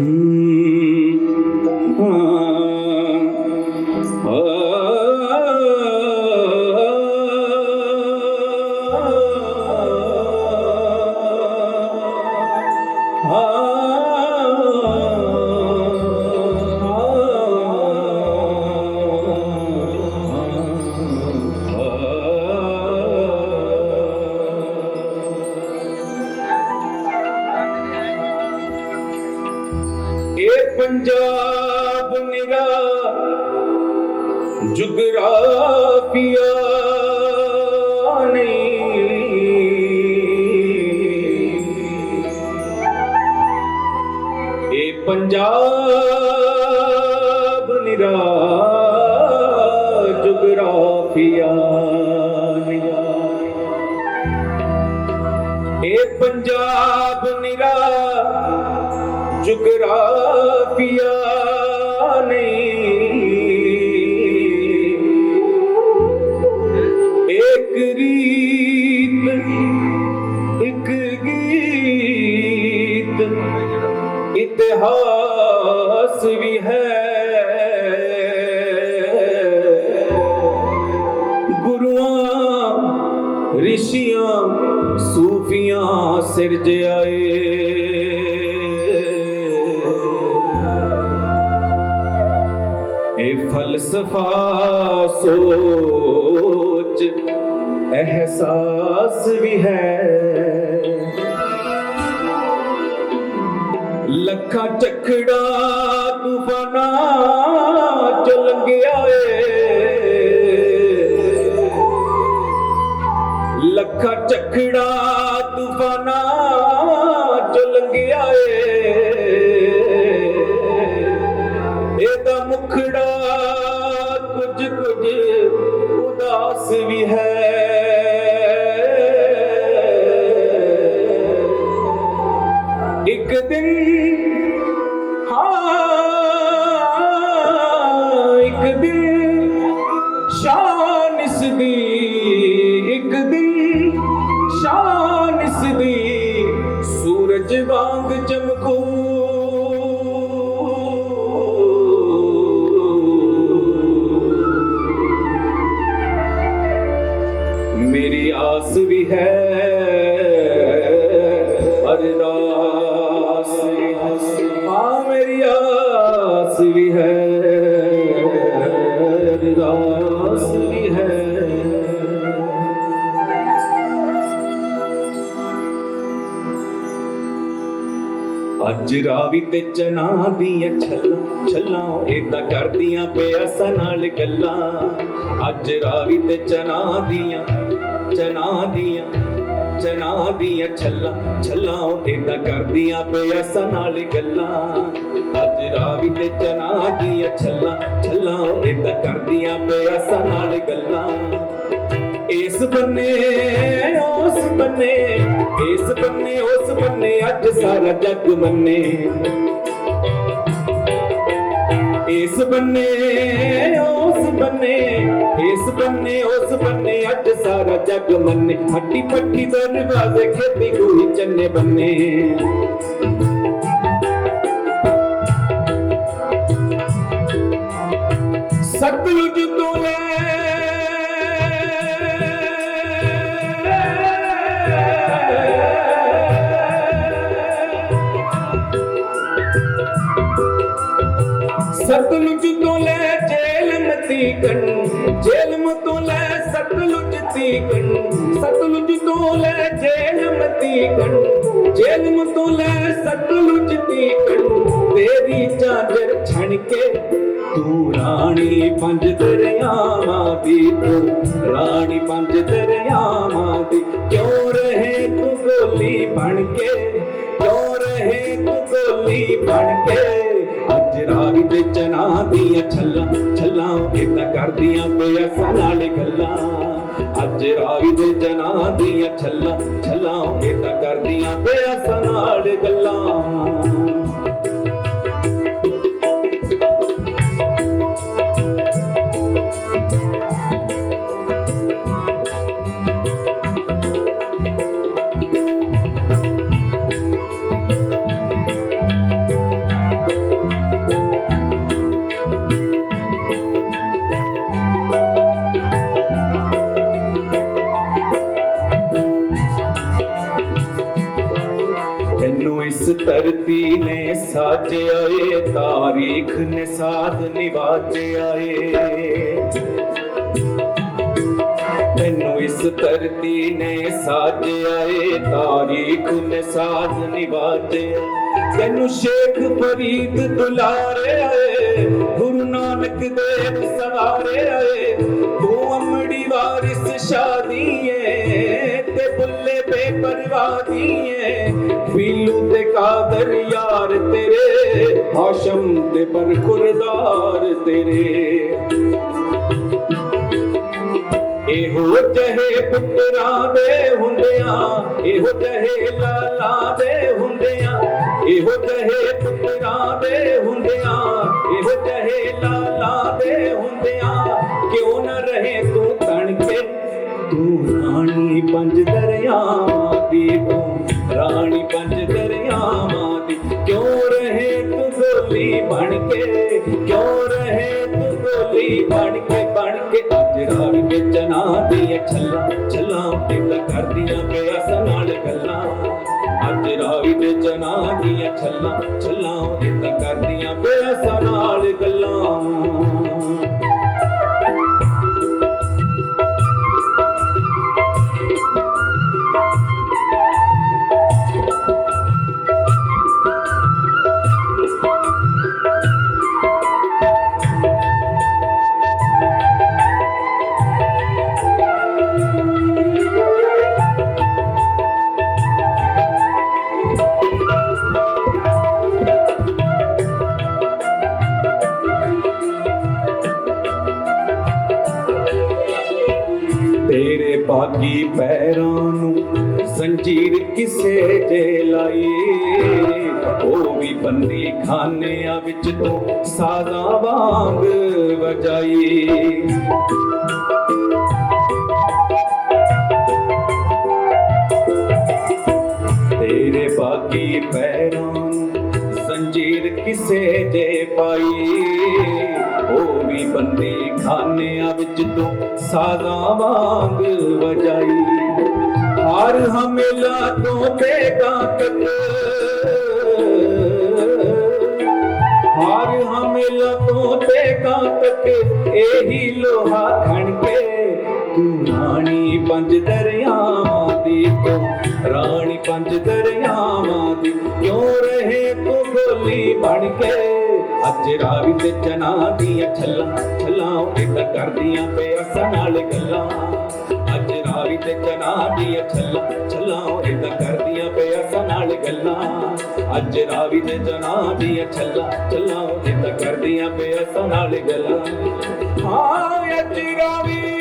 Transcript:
ਇਹ ਪੰਜਾਬ ਨਿਰਾ ਜੁਗਰਾਫੀਆ ਨਹੀਂ। ਇਹ ਪੰਜਾਬ ਨਿਰਾ ਜੁਗਰਾਫੀਆ ਨਹੀਂ। ਇਹ ਪੰਜਾਬ ਨਿਰਾ ਜੁਗਰਾਫੀਆ ਰਿਸ਼ੀਆਂ ਸੂਫੀਆਂ ਸਿਰਜਿਆਏ ਇਹ ਫਲਸਫਾ ਸੋਚ, ਅਹਿਸਾਸ ਵੀ ਹੈ। ਲੱਖਾਂ ਚੱਖੜਾ, ਤੂਫਾਨਾਂ ਚ ਲੰਘਿਆ ਏ ਚੱਖੜਾ ਤੂਫਾਨਾਂ ਚ ਲੰਘਿਆ ਏ। ਇਹਦਾ ਮੁਖੜਾ ਕੁਝ ਕੁਝ ਉਦਾਸ ਵੀ ਹੈ। ਇੱਕ ਦਿਨ ਵਾਂਗ ਚਮਕੂ। ਅੱਜ ਰਾਵੀ ਤੇ ਚਨਾ ਦੀਆਂ ਛੱਲਾਂ ਛੱਲਾਂ ਏਦਾਂ ਕਰਦੀਆਂ ਪਿਆਸਾਂ ਨਾਲ ਗੱਲਾਂ। ਅੱਜ ਰਾਵੀ ਤੇ ਚਨਾ ਦੀਆਂ ਚਨਾ ਦੀਆਂ ਚਨਾ ਦੀਆਂ ਛੱਲਾਂ ਛੱਲਾਂ ਏਦਾਂ ਕਰਦੀਆਂ ਪਿਆਸਾਂ ਨਾਲ ਗੱਲਾਂ। ਅੱਜ ਰਾਵੀ ਤੇ ਚਨਾ ਦੀਆਂ ਛੱਲਾਂ ਛੱਲਾਂ ਏਦਾਂ ਕਰਦੀਆਂ ਪਿਆਸਾਂ ਨਾਲ ਗੱਲਾਂ। ਇਸ ਬੰਨੇ, ਉਸ ਬੰਨੇ, ਇਸ ਬੰਨੇ, ਉਸ ਬੰਨੇ ਅੱਜ ਸਾਰਾ ਜੱਗ ਮੰਨੇ। ਇਸ ਬੰਨੇ, ਉਸ ਬੰਨੇ, ਇਸ ਬੰਨੇ, ਉਸ ਬੰਨੇ, ਅੱਜ ਸਾਰਾ ਜੱਗ ਮੰਨੇ। ਹੱਟੀ ਪੱਟੀ ਦਰਵਾਜ਼ੇ ਖੇਤੀ ਕੋਈ ਚੰਨੇ ਬੰਨੇ। ਸਤਲੁਜ ਤੋਂ ਲੈ ਸਤਲੁਜ ਤੋਂ ਲੈ ਜੇਲਮ ਤੀਕਣ ਜੇਲਮ ਤੋਂ ਲੈ ਸਤਲੁਜ ਤੀਕਣ ਸਤਲੁਜ ਤੋਂ ਲੈ ਜੇਲਮ ਤੀਕਣ ਜੇਲਮ ਤੋਂ ਲੈ ਸਤਲੁਜ ਤੀਕਣ ਤੇਰੀ ਚਾਦਰ ਛਣ ਕੇ ਤੂੰ ਰਾਣੀ ਪੰਜ ਦਰਿਆਵਾਂ ਦੀ ਤੂੰ ਰਾਣੀ ਪੰਜ ਦਰਿਆਵਾਂ ਦੀ, ਕਿਉਂ ਰਹੇ ਤੂੰ ਗੋਲੀ ਬਣ ਕੇ, ਕਿਉਂ ਰਹੇ ਤੂੰ ਗੋਲੀ ਬਣ ਕੇ? ਰਾਵੀ ਤੇ ਦੀਆਂ ਛੱਲਾਂ ਛੱਲਾਂ ਇਦਾਂ ਕਰਦੀਆਂ ਪਿਆਸਾਂ ਨਾਲ ਗੱਲਾਂ। ਅੱਜ ਰਾਵੀ ਦੇ ਚਨਾ ਦੀਆਂ ਛੱਲਾਂ ਛੱਲਾਂ ਇਦਾਂ ਕਰਦੀਆਂ ਪਿਆਸਾਂ ਨਾਲ ਗੱਲਾਂ। ਧਰਤੀ ਨੇ ਸਾਜਿਆ ਏ, ਤਾਰੀਖ ਨੇ ਸਾਧ ਨਿਵਾਜਿਆ ਏ। ਤੈਨੂੰ ਇਸ ਧਰਤੀ ਨੇ ਸਾਜਿਆ ਏ, ਤਾਰੀਖ ਨੇ ਸਾਜ ਨਿਵਾਜਿਆ। ਤੈਨੂੰ ਸ਼ੇਖ ਫਰੀਦ ਦੁਲਾਰੇ ਆਏ ਗੁਰੂ ਨਾਨਕ ਦੇਵ ਸਵਾਰੇ ਆਏ ਤੂੰ ਅਮੜੀ ਵਾਰਿਸ ਸ਼ਾਦੀ ਏ। ਤੇ ਬੁੱਲੇ ਬੇਪਰਵਾਦੀ ਪੀਲੂ ਤੇ ਕਾਦਰ ਯਾਰ ਤੇਰੇ, ਹਾਸ਼ਮ ਤੇ ਬਰਖੁਰਦਾਰ ਤੇਰੇ। ਇਹੋ ਜਹੇ ਪੁੱਤਰਾਂ ਦੇ ਹੁੰਦਿਆਂ, ਇਹੋ ਜਹੇ ਲਾਲਾਂ ਦੇ ਹੁੰਦਿਆਂ, ਇਹੋ ਜਹੇ ਪੁੱਤਰਾਂ ਦੇ ਹੁੰਦਿਆਂ, ਇਹੋ ਜਹੇ ਲਾਲਾਂ ਕਿਉਂ ਰਹੇ ਤੂੰ ਗੋਲੀ ਬਣ ਕੇ ਬਣ ਕੇ? ਅੱਜ ਰਾਣੀ ਵੇਚਣਾ ਦੀਆਂ ਛੱਲਾਂ ਛੱਲਾਂ ਤੇ ਤਾਂ ਕਰਦੀਆਂ ਪਿਆਸ ਨਾਲ ਗੱਲਾਂ। ਅੱਜ ਰਾਣੀ ਵੇਚਣਾ ਦੀਆਂ ਛੱਲਾਂ ਛੱਲਾਂ ਤੇ ਤਾਂ ਕਰਦੀਆਂ ਪਿਆਸ ਨਾਲ ਗੱਲਾਂ। ਤੇਰੇ ਬਾਗੀ ਪੈਰਾਂ ਨੂੰ ਜ਼ੰਜੀਰ ਕਿਸੇ ਜੇ ਲਾਈ ਉਹ ਵੀ ਬੰਦੀ ਖਾਨਿਆਂ ਵਿੱਚ ਤੂੰ ਸਾਜ਼ਾਂ ਵਾਂਗ ਵਜਾਈ ਤੇਰੇ ਬਾਗੀ ਪੈਰਾਂ ਨੂੰ ਜ਼ੰਜੀਰ ਕਿਸੇ ਦੇ ਪਾਈ ਉਹ ਵੀ ਬੰਦੀ ਖਾਨਿਆਂ ਵਿੱਚ ਤੂੰ ਸਾਜ਼ਾਂ ਵਾਂਗ ਵਜਾਈ। ਹਰ ਹਮੇਲਾ ਤੋਂ ਬੇਗਾ ਤੱਕ। ਹਾਰ ਹਮੇਲਾ ਤੋਂ ਬੇਗਾ ਤੱਕ, ਇਹੀ ਲੋਹਾ ਖਣ ਕੇ ਤੂੰ ਰਾਣੀ ਪੰਜ ਦਰਿਆਵਾਂ ਦੀ ਤੂੰ। ਰਾਣੀ ਪੰਜ ਦਰਿਆਵਾਂ ਦੀ ਕਿਉਂ ਰਹੇ ਤੂੰ ਗੋਲੀ ਬਣ ਕੇ? ਅੱਜ ਰਾਵੀ ਤੇ ਚਨਾ ਦੀਆਂ ਛੱਲਾਂ ਛੱਲਾਂ ਇਹ ਕਰਦੀਆਂ ਪਿਆਸਾਂ ਨਾਲ ਗੱਲਾਂ। ਅੱਜ ਰਾਵੀ ਤੇ ਚਨਾ ਦੀਆਂ ਛੱਲਾਂ ਛੱਲਾਂ ਇਹ ਕਰਦੀਆਂ ਪਿਆਸਾਂ ਨਾਲ ਗੱਲਾਂ। ਅੱਜ ਰਾਵੀ ਤੇ ਚਨਾ ਦੀਆਂ ਛੱਲਾਂ ਛੱਲਾਂ ਇਹ ਕਰਦੀਆਂ ਪਿਆਸਾਂ ਨਾਲ ਗੱਲਾਂ। ਹਾਂ, ਅੱਜ ਰਾਵੀ